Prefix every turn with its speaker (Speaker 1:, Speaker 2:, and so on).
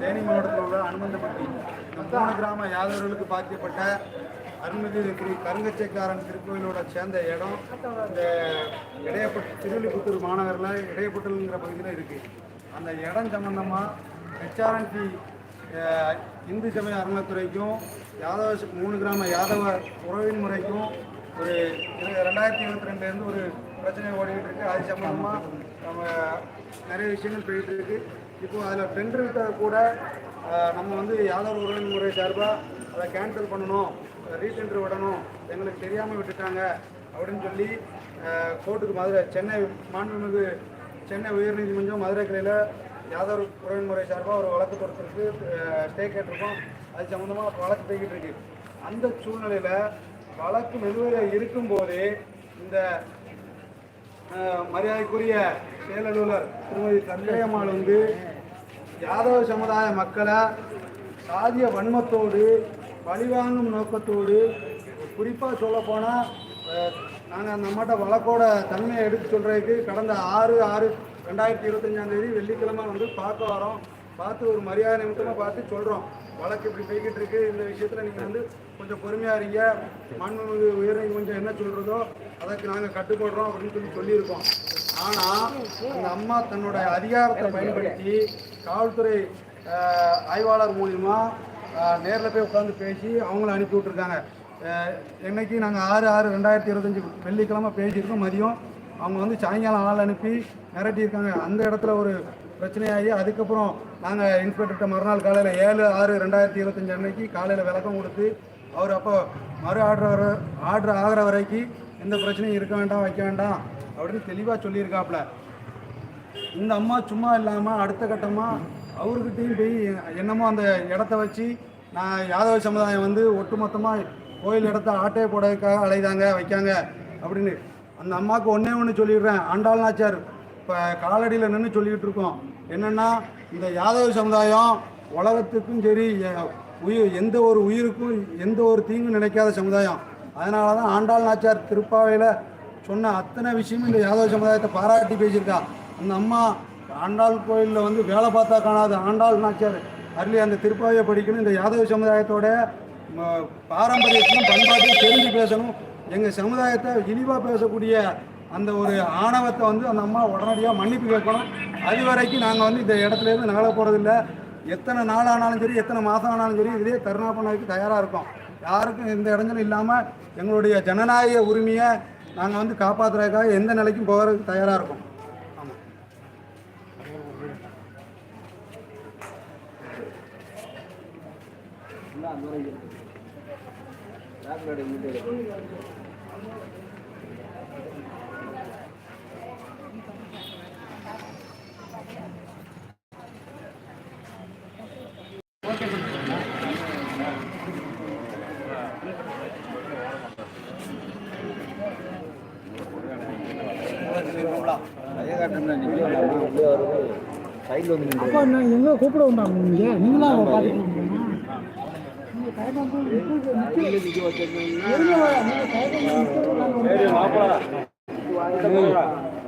Speaker 1: தேனி மாவட்டத்தில் உள்ள அனுமந்தப்பட்டி இந்த மூணு கிராம யாதவர்களுக்கு பாதிக்கப்பட்ட அருள்மிகு திரு கருங்கச்சைக்காரன் திருக்கோயிலோட சேர்ந்த இடம். இந்த இடையப்பட்டு திருவள்ளிபுத்தூர் மாநகரில் இடையப்பட்டலுங்கிற பகுதியில் இருக்குது அந்த இடம் சம்பந்தமாக ஹெச்ஆர்என்டி இந்து சமய அறநிலைத்துறைக்கும் யாதவ மூணு கிராம யாதவ உறவின் முறைக்கும் ஒரு ரெண்டாயிரத்தி இருபத்தி ரெண்டுலேருந்து ஒரு பிரச்சனை ஓடிக்கிட்டு இருக்கு அது சம்பந்தமாக நம்ம நிறைய விஷயங்கள் போயிட்டு இருக்கு இப்போ அதில் டெண்டர் விட்டால் கூட நம்ம வந்து யாதவ உறவின் முறை சார்பாக அதை கேன்சல் பண்ணணும் ரீடெண்டர் விடணும் எங்களுக்கு தெரியாமல் விட்டுட்டாங்க அப்படின்னு சொல்லி கோர்ட்டுக்கு மதுரை சென்னை மாண்புமிகு சென்னை உயர்நீதிமன்றம் மதுரை கிளையில் யாதவ் உறவின் முறை சார்பாக ஒரு வழக்கு தொடுத்துருக்கு. ஸ்டே கேட்டிருக்கோம். அது சம்மந்தமாக வழக்கு போய்கிட்டு இருக்கு அந்த சூழ்நிலையில் வழக்கு நிலுவையில் இருக்கும்போதே இந்த மரியாதைக்குரிய செயலலுவலர் திருமதி தந்தையம்மாள் வந்து யாதவ சமுதாய மக்களை சாதிய வன்மத்தோடு பழிவாங்கும் நோக்கத்தோடு குறிப்பாக சொல்லப்போனால் நாங்கள் அந்த அம்மாட்ட வழக்கோட தன்மையை எடுத்து சொல்கிறதுக்கு கடந்த ஆறு ஆறு ரெண்டாயிரத்தி இருபத்தஞ்சாந்தேதி வெள்ளிக்கிழமை வந்து பார்க்க வரோம். பார்த்து ஒரு மரியாதை நிமித்தமாக பார்த்து சொல்கிறோம் வழக்கு இப்படி போய்கிட்டு இருக்கு. இந்த விஷயத்தில் நீங்கள் வந்து கொஞ்சம் பொறுமையாக இருங்க. மாண்புமிகு கொஞ்சம் என்ன சொல்கிறதோ அதற்கு நாங்கள் கட்டுப்படுறோம் அப்படின்னு சொல்லி சொல்லியிருக்கோம். ஆனால் அந்த அம்மா தன்னுடைய அதிகாரத்தை பயன்படுத்தி காவல்துறை ஆய்வாளர் மூலிமா நேரில் போய் உட்காந்து பேசி அவங்கள அனுப்பி விட்ருக்காங்க என்றைக்கு என்னைக்கு நாங்கள் ஆறு ஆறு ரெண்டாயிரத்தி இருபத்தஞ்சி வெள்ளிக்கிழமை பேசியிருக்கோம் மதியம். அவங்க வந்து சாயங்காலம் ஆள் அனுப்பி மிரட்டியிருக்காங்க. அந்த இடத்துல ஒரு பிரச்சனையாகி அதுக்கப்புறம் நாங்கள் இன்ஸ்பெக்டர்கிட்ட மறுநாள் காலையில் ஏழு ஆறு ரெண்டாயிரத்தி இருபத்தஞ்சி அன்னைக்கு காலையில் விளக்கம் கொடுத்து அவர் அப்போ மறு ஆர்டர் வர ஆர்டர் ஆகிற வரைக்கும் எந்த பிரச்சனையும் இருக்க வேண்டாம் வைக்க வேண்டாம் அப்படின்னு தெளிவாக சொல்லியிருக்காப்புல. இந்த அம்மா சும்மா இல்லாமல் அடுத்த கட்டமாக அவர்கிட்டையும் போய் என்னமோ அந்த இடத்த வச்சு நான் யாதவ சமுதாயம் வந்து ஒட்டுமொத்தமாக கோயில் இடத்த ஆட்டையை போடக்காக அலைதாங்க வைக்காங்க அப்படின்னு அந்த அம்மாவுக்கு ஒன்றே ஒன்று சொல்லிடுறேன். ஆண்டாள் நாச்சார் இப்போ காலடியில் நின்று சொல்லிக்கிட்டு இருக்கோம். என்னென்னா இந்த யாதவ சமுதாயம் உலகத்துக்கும் சரி உயிர் எந்த ஒரு உயிருக்கும் எந்த ஒரு தீங்கும் நினைக்காத சமுதாயம். அதனால தான் ஆண்டாள் நாச்சார் திருப்பாவையில் சொன்ன அத்தனை விஷயமும் இந்த யாதவ சமுதாயத்தை பாராட்டி பேசியிருக்கா. அந்த அம்மா ஆண்டாள் கோயிலில் வந்து வேலை பார்த்தா காணாது ஆண்டாள் நாச்சார் அருளி அந்த திருப்பாவையை படிக்கணும். இந்த யாதவ சமுதாயத்தோட பாரம்பரியத்தையும் பண்பாட்டையும் தெரிஞ்சு பேசணும். எங்கள் சமுதாயத்தை இழிவாக பேசக்கூடிய அந்த ஒரு ஆணவத்தை வந்து அந்த அம்மா உடனடியாக மன்னிப்பு கேட்கணும். அது வரைக்கும் நாங்கள் வந்து இந்த இடத்துல இருந்து நகல போகிறதில்ல எத்தனை நாள் ஆனாலும் சரி எத்தனை மாதம் ஆனாலும் சரி இதே கருணா பண்ணதுக்கு தயாராக இருக்கோம். யாருக்கும் எந்த இடங்களும் இல்லாமல் எங்களுடைய ஜனநாயக உரிமையை நாங்கள் வந்து காப்பாற்றுறதுக்காக எந்த நிலைக்கும் போகிறதுக்கு தயாராக இருக்கோம். ஆமாம்
Speaker 2: அப்பா நான் எங்கே கூப்பிட வந்தாங்க நீங்கள் நீங்களா அவங்க பார்த்துட்டு இருக்கீங்களா?